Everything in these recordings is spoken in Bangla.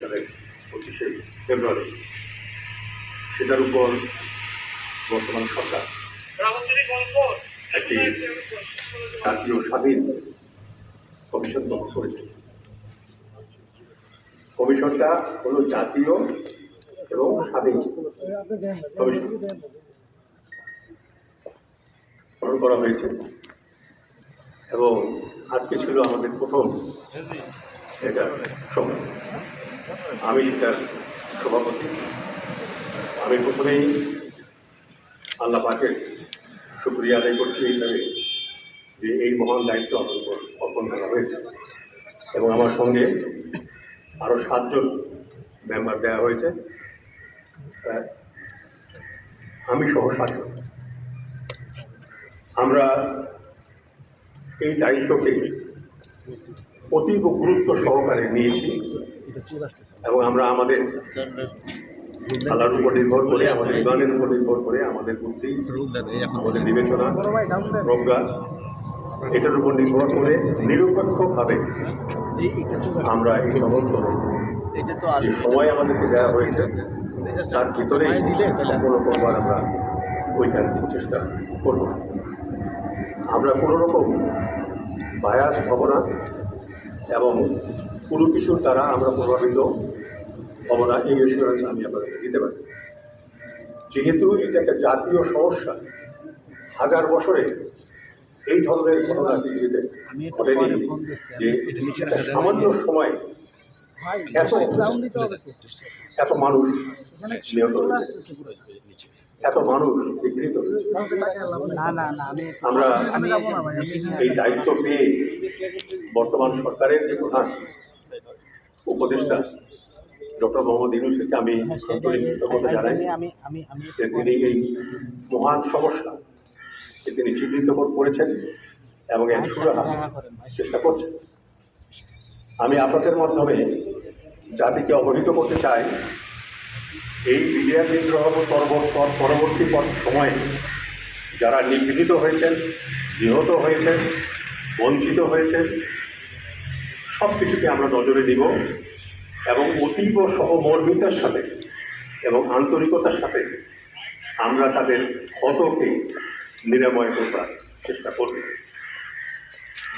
সালের পঁচিশে ফেব্রুয়ারি। সেটার উপর বর্তমান সরকার। একটি জাতীয় স্বাধীন কমিশন গঠন করেছে। কমিশনটা হলো জাতীয় এবং স্বাধীন কমিশন। গঠন করা হয়েছে। এবং আজকে ছিল আমাদের প্রথম এটা সময়। আমি তার সভাপতি। আমি প্রথমেই আল্লাহ পাকের শুক্রিয়া আদায় করছি এইভাবে যে এই মহান দায়িত্ব আমার উপর অর্পণ করা হয়েছে। এবং আমার সঙ্গে আরও সাতজন মেম্বার দেওয়া হয়েছে। আমি সহ সাতজন। আমরা এই দায়িত্বকে অতীব গুরুত্ব সহকারে নিয়েছি। এবং আমরা আমাদের আল্লাহর উপর নির্ভর করে আমাদের ইমানের উপর নির্ভর করে আমাদের বুদ্ধি আমাদের বিবেচনা প্রজ্ঞা এটার উপর নির্ভর করে নিরপেক্ষভাবে আমরা এই সমস্ত সময় আমাদেরকে দেওয়া হয়েছে। তার তাহলে কোনো প্রকার আমরা ঐকান্তিক চেষ্টা করব। আমরা কোনো রকম বায়াস হব না এবং কোনো কিছুর দ্বারা আমরা প্রভাবিত হব না। এই এসুরেন্স আমি আপনাদেরকে দিতে পারি। যেহেতু এটা একটা জাতীয় সমস্যা হাজার বছরে এই ধরনের ঘটনা পৃথিবীতে ঘটেনি। যে সামান্য সময় এত এত মানুষ নিচে। এত মানুষ বিকৃত। আমরা এই দায়িত্ব পেয়ে বর্তমান সরকারের যে প্রধান উপদেষ্টা ডক্টর মোহাম্মদ ইউনুসকে আমি আন্তরিক জানাই আমি আমি আমি যে তিনি এই মহান সমস্যা যে তিনি চিহ্নিত করেছেন এবং এর সুরাহা চেষ্টা করছেন। আমি আপনাদের মাধ্যমে জাতিকে অবহিত করতে চাই। এই বিজয়া বিদ্রোহ পরব- পর- পরবর্তী পর- সময়ে যারা নিগৃহীত হয়েছেন নিহত হয়েছেন বঞ্চিত হয়েছেন সব কিছুকে আমরা নজরে দিব এবং অতীব সহমর্মিতার সাথে এবং আন্তরিকতার সাথে আমরা তাদের ক্ষতকে নিরাময় করবার চেষ্টা করব।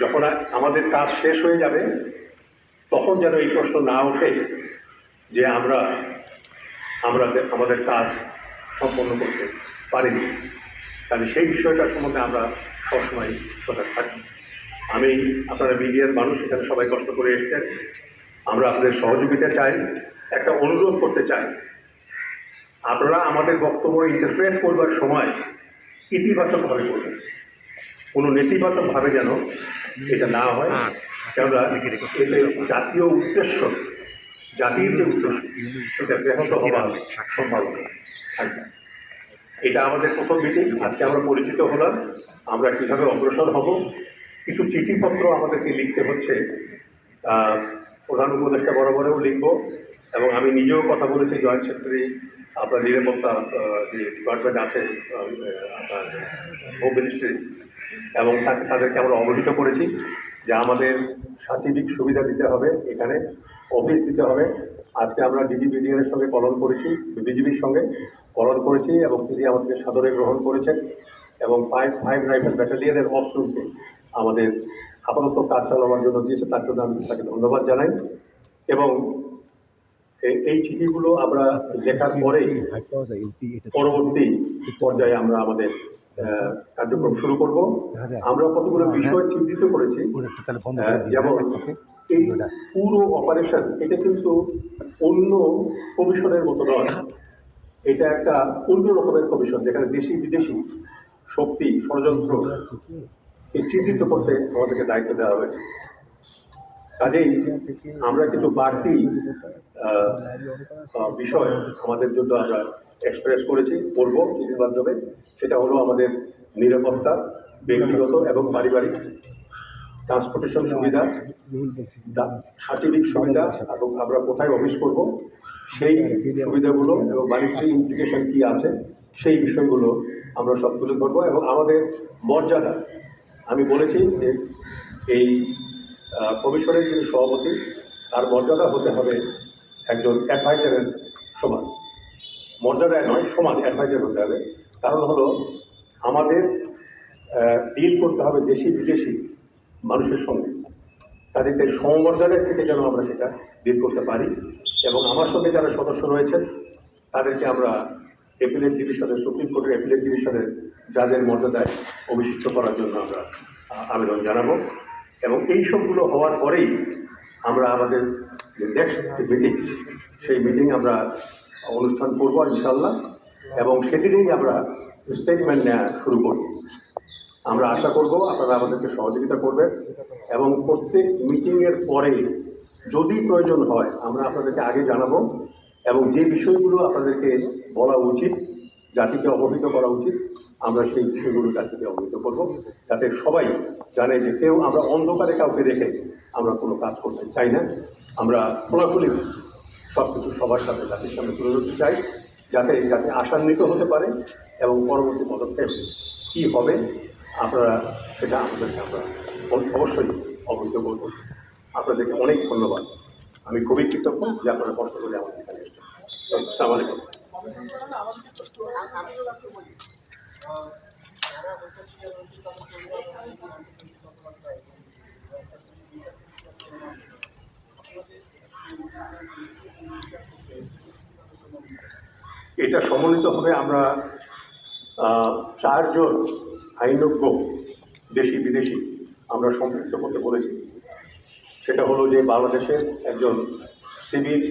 যখন আমাদের কাজ শেষ হয়ে যাবে, তখন যেন এই প্রশ্ন না ওঠে যে আমরা আমরা আমাদের কাজ সম্পন্ন করতে পারিনি। তাহলে সেই বিষয়টার সম্বন্ধে আমরা সবসময় সজাগ থাকি। আমি আপনারা মিডিয়ার মানুষ এখানে সবাই কষ্ট করে এসেছেন। আমরা আপনাদের সহযোগিতা চাই একটা অনুরোধ করতে চাই। আপনারা আমাদের বক্তব্য ইন্টারপ্রেট করবার সময় ইতিবাচকভাবে করবেন। কোনো নেতিবাচকভাবে যেন এটা না হয়। কেননা এতে জাতীয় উদ্দেশ্য জাতির যে উদ্দেশ্য সেটা ব্যাহত হওয়ার সম্ভাবনা থাকবে এটা আমাদের প্রথম মিটিং আজকে আমরা পরিচিত হলাম। আমরা কীভাবে অগ্রসর হব কিছু চিঠিপত্র আমাদেরকে লিখতে হচ্ছে। প্রধান উপদেষ্টা বরাবরেও লিখব এবং আমি নিজেও কথা বলেছি, জয়েন্ট সেক্রেটারি, আপনার নিরাপত্তা যে ডিপার্টমেন্ট আছে আপনার হোম মিনিস্ট্রি, এবং তাকে তাদেরকে আমরা অবহিত করেছি যে আমাদের সার্টিফিক সুবিধা দিতে হবে এখানে, অফিস দিতে হবে। আজকে আমরা ডিজিবিডিএর সঙ্গে কলন করেছি, বিজিবির সঙ্গে কলন করেছি এবং তিনি আমাদেরকে সাদরে গ্রহণ করেছেন এবং ফাইভ ফাইভ রাইফেল ব্যাটালিয়নের অফরুমকে আমাদের আপাতত কাজ চালানোর জন্য দিয়েছে তার জন্য আমি তাকে ধন্যবাদ জানাই। এবং এই চিঠিগুলো আমরা লেখার পরেই পরবর্তী পর্যায়ে আমরা আমাদের কার্যক্রম শুরু করব। আমরা কতগুলো বিষয় চিহ্নিত করেছি। যেমন এই পুরো অপারেশন এটা কিন্তু অন্য কমিশনের মতো নয়। এটা একটা অন্য রকমের কমিশন যেখানে দেশি বিদেশি শক্তি ষড়যন্ত্র। এই চিহ্নিত করতে আমাদেরকে দায়িত্ব দেওয়া হয়েছে। কাজেই আমরা কিন্তু বাড়তি বিষয় আমাদের জন্য আমরা এক্সপ্রেস করেছি, করব চিঠির মাধ্যমে। সেটা হলো আমাদের নিরাপত্তা, ব্যক্তিগত এবং পারিবারিক ট্রান্সপোর্টেশন সুবিধা সার্টিফিক সুবিধা এবং আমরা কোথায় অফিস করব, সেই সুবিধাগুলো এবং বাণিজ্যিক ইমপ্লিকেশন কী আছে, সেই বিষয়গুলো আমরা সব তুলে ধরবো এবং আমাদের মর্যাদা আমি বলেছি যে এই কমিশনের যিনি সভাপতি, তার মর্যাদা হতে হবে একজন অ্যাডভাইজারের সমান। মর্যাদায় নয়, সমান অ্যাডভাইজার হতে হবে। কারণ হলো, আমাদের ডিল করতে হবে দেশি বিদেশি মানুষের সঙ্গে। তাদেরকে সমমর্যাদার থেকে যেন আমরা সেটা ডিল করতে পারি। এবং আমার সঙ্গে যারা সদস্য রয়েছেন, তাদেরকে আমরা এপিলেট ডিভিশনের সুপ্রিম কোর্টের এপিলেট ডিভিশনের যাদের মর্যাদায় অভিষিক্ত করার জন্য আমরা আবেদন জানাব। এবং এই সবগুলো হওয়ার পরেই আমরা আমাদের যে নেক্সট মিটিং সেই মিটিং আমরা অনুষ্ঠান করব ইনশাল্লাহ এবং সেদিনেই আমরা স্টেটমেন্ট নেওয়া শুরু করব। আমরা আশা করব আপনারা আমাদেরকে সহযোগিতা করবেন এবং প্রত্যেক মিটিংয়ের পরে যদি প্রয়োজন হয় আমরা আপনাদেরকে আগে জানাব এবং যে বিষয়গুলো আপনাদেরকে বলা উচিত, জাতিকে অবহিত করা উচিত আমরা সেই বিষয়গুলো জাতিকে অবহিত করব, যাতে সবাই জানে যে কেউ আমরা অন্ধকারে কাউকে রেখে আমরা কোনো কাজ করতে চাই না। আমরা খোলাখুলি সব কিছু সবার সাথে জাতির সামনে তুলে ধরতে চাই, যাতে যাতে আশান্বিত হতে পারে এবং পরবর্তী পদক্ষেপ কী হবে, আপনারা সেটা আমাদেরকে আমরা অব- অবশ্যই অবহিত করব। আপনাদেরকে অনেক ধন্যবাদ। আমি খুবই কৃতজ্ঞ যে আপনারা কষ্ট করে আমাদের এখানে এসেছেন। আসসালামু আলাইকুম। এটা সমন্বিত হবে আমরা চারজন আইনজ্ঞ দেশি বিদেশি আমরা সম্পৃক্ত করতে বলেছি। সেটা হলো যে বাংলাদেশের একজন সিভিল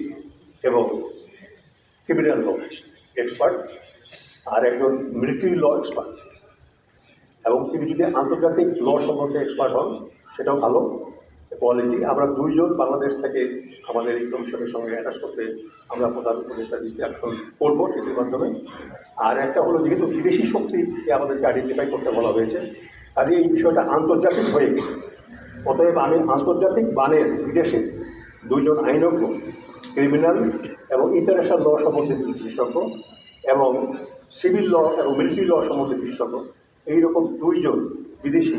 এবং ক্রিমিনাল এক্সপার্ট আর একজন মিলিটারি ল এক্সপার্ট এবং তিনি যদি আন্তর্জাতিক ল সম্পর্কে এক্সপার্ট হন, সেটাও ভালো। কোয়ালিটি আমরা দুইজন বাংলাদেশ থেকে আমাদের এই কমিশনের সঙ্গে অ্যাটাচ করতে আমরা প্রধান উপদেষ্টা দৃষ্টি আকর্ষণ করব সেটির মাধ্যমে। আর একটা হলো যেহেতু বিদেশি শক্তিকে আমাদেরকে আইডেন্টিফাই করতে বলা হয়েছে কাজে এই বিষয়টা আন্তর্জাতিক হয়ে গেছে। অতএব আমি আন্তর্জাতিক বানের বিদেশে দুইজন আইনজ্ঞ ক্রিমিনাল এবং ইন্টারন্যাশনাল ল সম্বন্ধে বিশেষজ্ঞ এবং সিভিল ল এবং মিলিটারি ল সম্বন্ধে বিশেষজ্ঞ, এইরকম দুইজন বিদেশি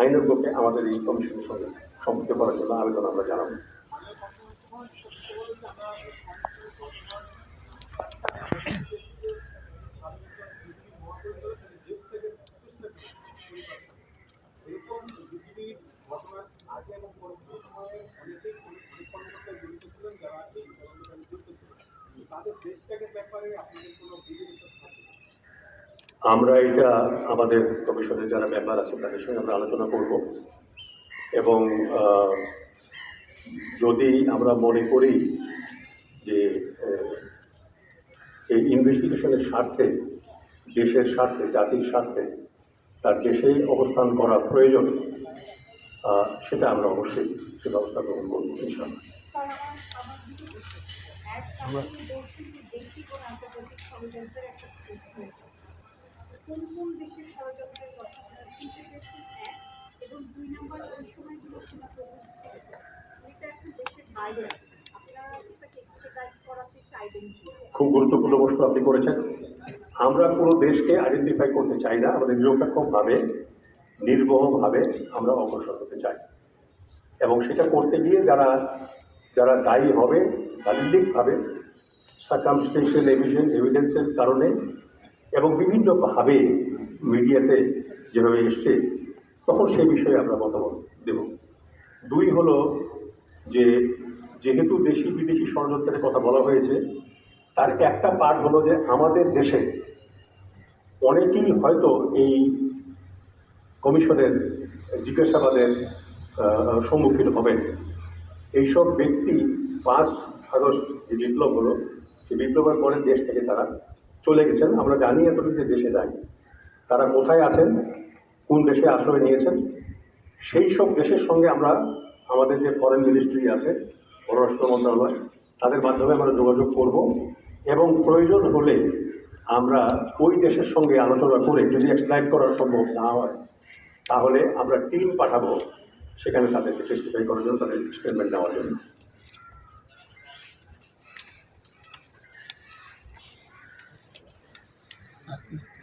আইনজ্ঞকে আমাদের এই কমিশনের সঙ্গে সম্পৃক্ত করার জন্য আবেদন আমরা জানাব। তাদের দেশ ত্যাগের ব্যাপারে আপনাদের কোনো বিধিনিষেধ থাকে না? আমরা এটা আমাদের কমিশনের যারা মেম্বার আছে, তাদের সঙ্গে আমরা আলোচনা করব। এবং যদি আমরা মনে করি যে এই ইনভেস্টিগেশনের স্বার্থে, দেশের স্বার্থে, জাতির স্বার্থে, তার দেশেই অবস্থান করা প্রয়োজন সেটা আমরা অবশ্যই সে ব্যবস্থা গ্রহণ করব আমার কোন। কোন দেশের ষড়যন্ত্রের কথা এবং দুই নম্বর ওই সময় যে এখন দেশের বাইরে খুব গুরুত্বপূর্ণ প্রশ্ন আপনি করেছেন। আমরা কোনো দেশকে আইডেন্টিফাই করতে চাই না। আমাদের নিরপেক্ষভাবে, নির্বহভাবে আমরা অগ্রসর হতে চাই। এবং সেটা করতে গিয়ে যারা যারা দায়ী হবে দালিলিকভাবে সার্কামস্টেন্সিয়াল এভিডেন্স এভিডেন্সের কারণে এবং বিভিন্নভাবে মিডিয়াতে যেভাবে এসছে, তখন সেই বিষয়ে আমরা মতামত দেব। দুই হলো যে, যেহেতু দেশি বিদেশি ষড়যন্ত্রের কথা বলা হয়েছে, তার একটা পার্ট হলো যে আমাদের দেশে অনেকেই হয়তো এই কমিশনের, জিজ্ঞাসাবাদের সম্মুখীন হবেন। এইসব ব্যক্তি পাঁচ আগস্ট যে বিপ্লব হলো সেই বিপ্লবের পরে দেশ থেকে তারা চলে গেছেন, আমরা জানি এতটুকু যে দেশে যাই তারা কোথায় আছেন, কোন দেশে আশ্রয় নিয়েছেন, সেই সব দেশের সঙ্গে আমরা, আমাদের যে ফরেন মিনিস্ট্রি আছে, পররাষ্ট্র মন্ত্রণালয়, তাদের মাধ্যমে আমরা যোগাযোগ করব এবং প্রয়োজন হলে আমরা ওই দেশের সঙ্গে আলোচনা করে যদি এক্সপ্লাইট করা সম্ভব না হয়, তাহলে আমরা টিম পাঠাবো সেখানে তাদেরকে টেস্টিফাই করার জন্য, তাদের স্টেটমেন্ট নেওয়ার জন্য।